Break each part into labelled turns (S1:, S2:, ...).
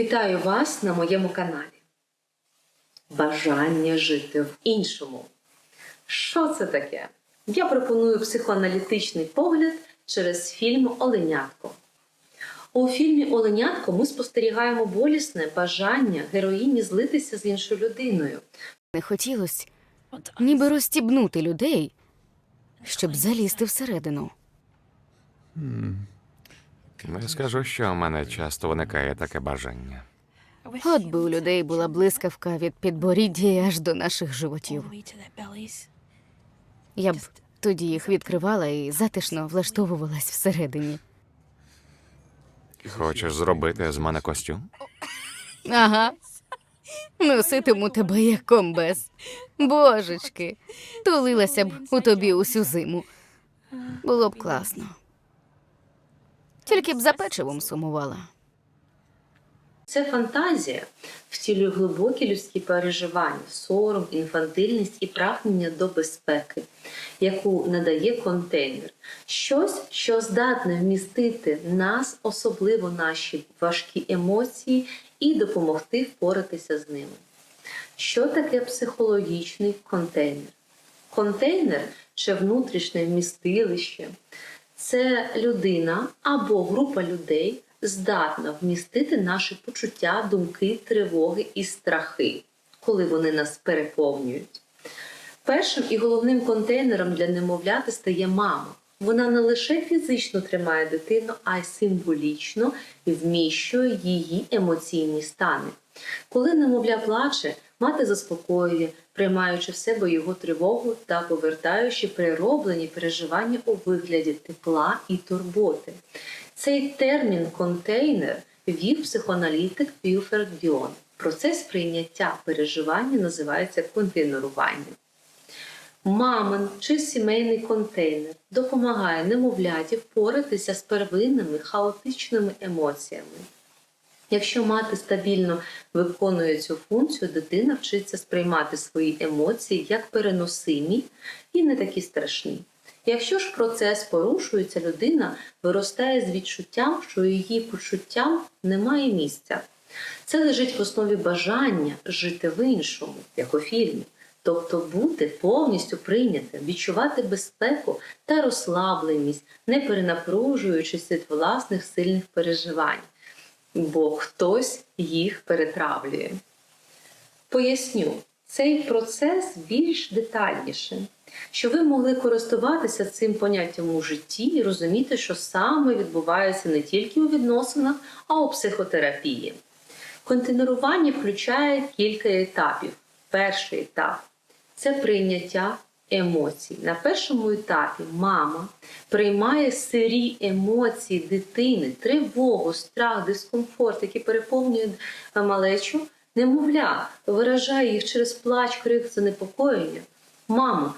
S1: Вітаю вас на моєму каналі. Бажання жити в іншому. Що це таке? Я пропоную психоаналітичний погляд через фільм Оленятко. У фільмі Оленятко ми спостерігаємо болісне бажання героїні злитися з іншою людиною.
S2: Не хотілося ніби розстібнути людей, щоб залізти всередину.
S3: Не скажу, що у мене часто виникає таке бажання.
S2: От би у людей була блискавка від підборіддя аж до наших животів. Я б тоді їх відкривала і затишно влаштовувалась всередині.
S3: Хочеш зробити з мене костюм?
S2: Ага. Носитиму тебе як комбез. Божечки, тулилася б у тобі усю зиму. Було б класно. Тільки б за печивом сумувала.
S1: Це фантазія втілює глибокі людські переживання, сором, інфантильність і прагнення до безпеки, яку надає контейнер. Щось, що здатне вмістити нас, особливо наші важкі емоції, і допомогти впоратися з ними. Що таке психологічний контейнер? Контейнер чи внутрішнє вмістилище це людина або група людей здатна вмістити наші почуття, думки, тривоги і страхи, коли вони нас переповнюють. Першим і головним контейнером для немовляти стає мама. Вона не лише фізично тримає дитину, а й символічно вміщує її емоційні стани. Коли немовля плаче, мати заспокоює, приймаючи в себе його тривогу та повертаючи перероблені переживання у вигляді тепла і турботи. Цей термін контейнер ввів психоаналітик Вілферд Діон. Процес прийняття переживання називається контейнеруванням. Мамин чи сімейний контейнер допомагає немовляті впоратися з первинними хаотичними емоціями. Якщо мати стабільно виконує цю функцію, дитина вчиться сприймати свої емоції як переносимі і не такі страшні. Якщо ж процес порушується, людина виростає з відчуттям, що її почуттям немає місця. Це лежить в основі бажання жити в іншому, як у фільмі, тобто бути повністю прийнятим, відчувати безпеку та розслабленість, не перенапружуючись від власних сильних переживань, бо хтось їх перетравлює. Поясню, цей процес більш детальніше, що ви могли користуватися цим поняттям у житті і розуміти, що саме відбувається не тільки у відносинах, а у психотерапії. Контейнерування включає кілька етапів. Перший етап це прийняття емоцій. На першому етапі мама приймає сирі емоції дитини, тривогу, страх, дискомфорт, які переповнюють малечу, немовля, виражає їх через плач, крик, занепокоєння. Мама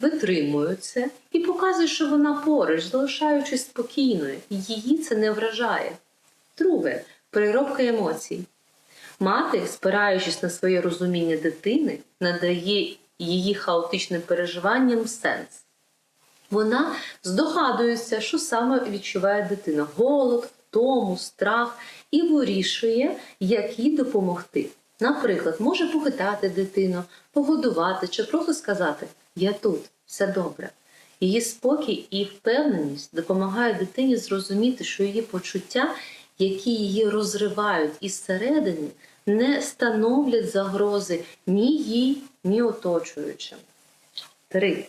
S1: витримує це і показує, що вона поруч, залишаючись спокійною. Її це не вражає. Друге переробка емоцій. Мати, спираючись на своє розуміння дитини, надає її хаотичним переживанням сенс. Вона здогадується, що саме відчуває дитина: голод, втому, страх, і вирішує, як їй допомогти. Наприклад, може похитати дитину, погодувати чи просто сказати Я тут, все добре. Її спокій і впевненість допомагають дитині зрозуміти, що її почуття, які її розривають із середини, не становлять загрози ні їй, ні оточуючим. 3.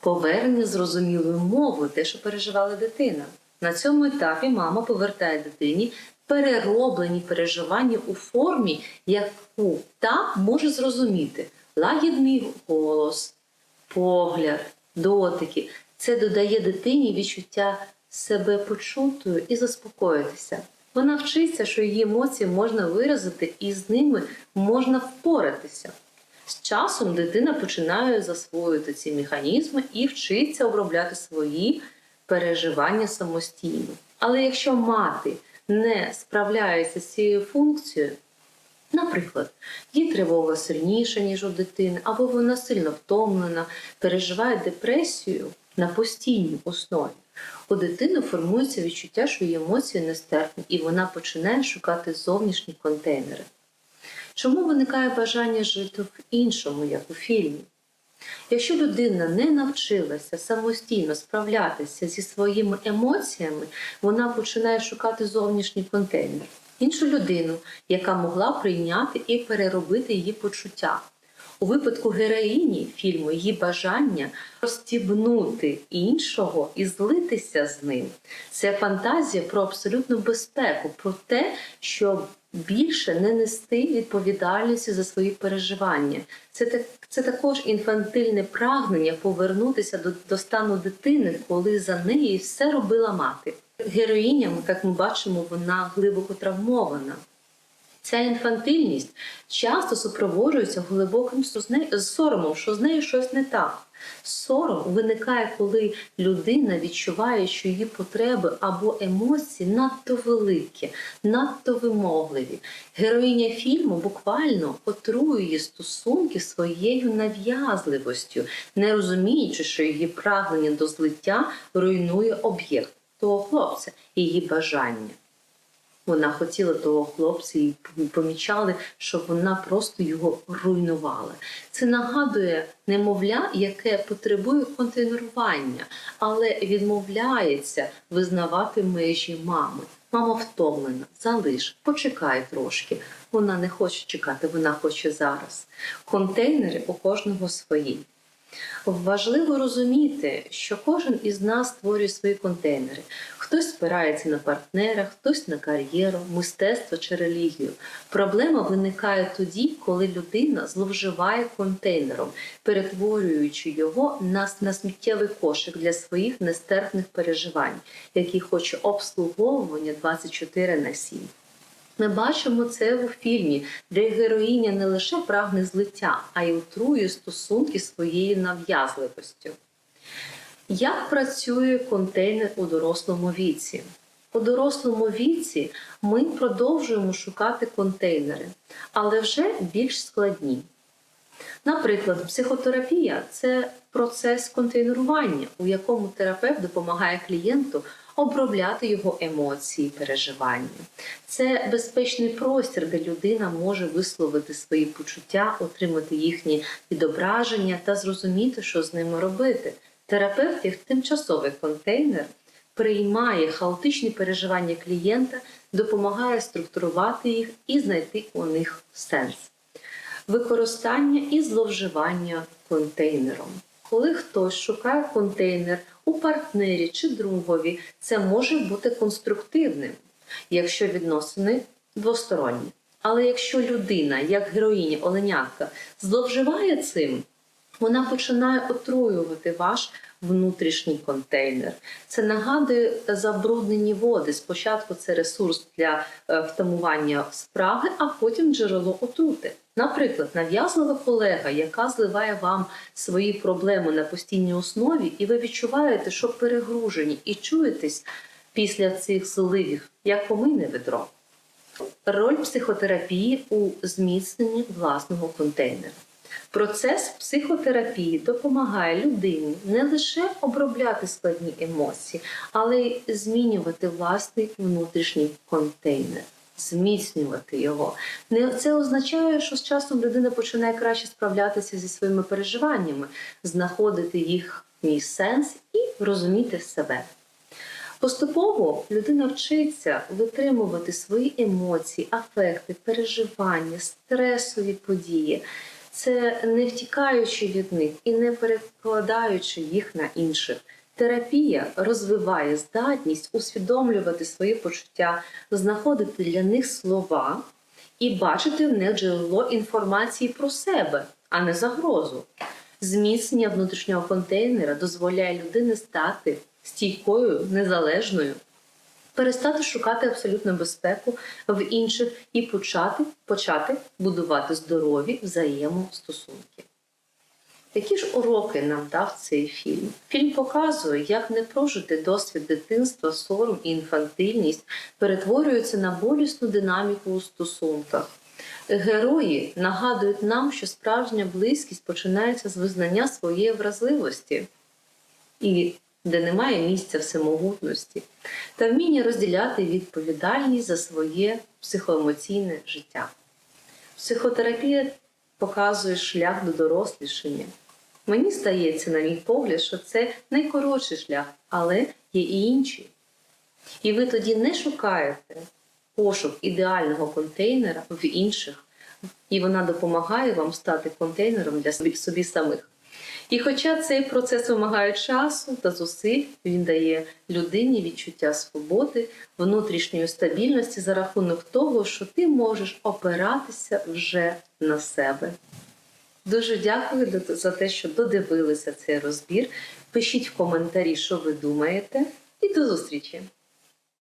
S1: Повернення зрозумілою мовою, те, що переживала дитина. На цьому етапі мама повертає дитині перероблені переживання у формі, яку та може зрозуміти лагідний голос, погляд, дотики. Це додає дитині відчуття себе почутою і заспокоїтися. Вона вчиться, що її емоції можна виразити і з ними можна впоратися. З часом дитина починає засвоювати ці механізми і вчиться обробляти свої переживання самостійно. Але якщо мати не справляється з цією функцією, наприклад, її тривога сильніша, ніж у дитини, або вона сильно втомлена, переживає депресію, на постійній основі. У дитини формується відчуття, що її емоції нестерпні, і вона починає шукати зовнішні контейнери. Чому виникає бажання жити в іншому, як у фільмі? Якщо людина не навчилася самостійно справлятися зі своїми емоціями, вона починає шукати зовнішній контейнер, іншу людину, яка могла прийняти і переробити її почуття. У випадку героїні фільму її бажання розстібнути іншого і злитися з ним. Це фантазія про абсолютну безпеку, про те, щоб більше не нести відповідальності за свої переживання. Це так. Це також інфантильне прагнення повернутися до, до стану дитини, коли за неї все робила мати. Героїня, як ми бачимо, вона глибоко травмована. Ця інфантильність часто супроводжується глибоким соромом, що з нею щось не так. Сором виникає, коли людина відчуває, що її потреби або емоції надто великі, надто вимогливі. Героїня фільму буквально отруює стосунки своєю нав'язливостю, не розуміючи, що її прагнення до злиття руйнує об'єкт того хлопця її бажання. Вона хотіла того хлопця і помічали, що вона просто його руйнувала. Це нагадує немовля, яке потребує контейнерування, але відмовляється визнавати межі мами. Мама втомлена, залиш, почекай трошки. Вона не хоче чекати, вона хоче зараз. Контейнери у кожного свої. Важливо розуміти, що кожен із нас створює свої контейнери. Хтось спирається на партнера, хтось на кар'єру, мистецтво чи релігію. Проблема виникає тоді, коли людина зловживає контейнером, перетворюючи його на, на сміттєвий кошик для своїх нестерпних переживань, який хоче обслуговування 24 на 7. Ми бачимо це у фільмі, де героїня не лише прагне злиття, а й отрує стосунки своєю нав'язливостю. Як працює контейнер у дорослому віці? У дорослому віці ми продовжуємо шукати контейнери, але вже більш складні. Наприклад, психотерапія це процес контейнерування, у якому терапевт допомагає клієнту обробляти його емоції, переживання. Це безпечний простір, де людина може висловити свої почуття, отримати їхні відображення та зрозуміти, що з ними робити. Терапевт, як тимчасовий контейнер, приймає хаотичні переживання клієнта, допомагає структурувати їх і знайти у них сенс. Використання і зловживання контейнером. Коли хтось шукає контейнер у партнері чи другові, це може бути конструктивним, якщо відносини двосторонні. Але якщо людина, як героїня Оленятка, зловживає цим, вона починає отруювати ваш внутрішній контейнер. Це нагадує забруднені води. Спочатку це ресурс для е, втамування спраги, а потім джерело отрути. Наприклад, нав'язлива колега, яка зливає вам свої проблеми на постійній основі, і ви відчуваєте, що перегружені, і чуєтесь після цих зливів, як помийне ведро. Роль психотерапії у зміцненні власного контейнера. Процес психотерапії допомагає людині не лише обробляти складні емоції, але й змінювати власний внутрішній контейнер, зміцнювати його. Не це означає, що з часом людина починає краще справлятися зі своїми переживаннями, знаходити їхній сенс і розуміти себе. Поступово людина вчиться витримувати свої емоції, афекти, переживання, стресові події. Це не втікаючи від них і не перекладаючи їх на інших. Терапія розвиває здатність усвідомлювати свої почуття, знаходити для них слова і бачити в них джерело інформації про себе, а не загрозу. Зміцнення внутрішнього контейнера дозволяє людині стати стійкою, незалежною, перестати шукати абсолютну безпеку в інших і почати, почати будувати здорові взаємостосунки. Які ж уроки нам дав цей фільм? Фільм показує, як непрожитий досвід дитинства, сором і інфантильність перетворюються на болісну динаміку у стосунках. Герої нагадують нам, що справжня близькість починається з визнання своєї вразливості. і де немає місця всемогутності, та вміння розділяти відповідальність за своє психоемоційне життя. Психотерапія показує шлях до дорослішання. Мені здається, на мій погляд, що це найкоротший шлях, але є і інші. І ви тоді не шукаєте пошук ідеального контейнера в інших, і вона допомагає вам стати контейнером для собі, собі самих. І хоча цей процес вимагає часу та зусиль, він дає людині відчуття свободи, внутрішньої стабільності за рахунок того, що ти можеш опиратися вже на себе. Дуже дякую за те, що додивилися цей розбір. Пишіть в коментарі, що ви думаєте, і до зустрічі!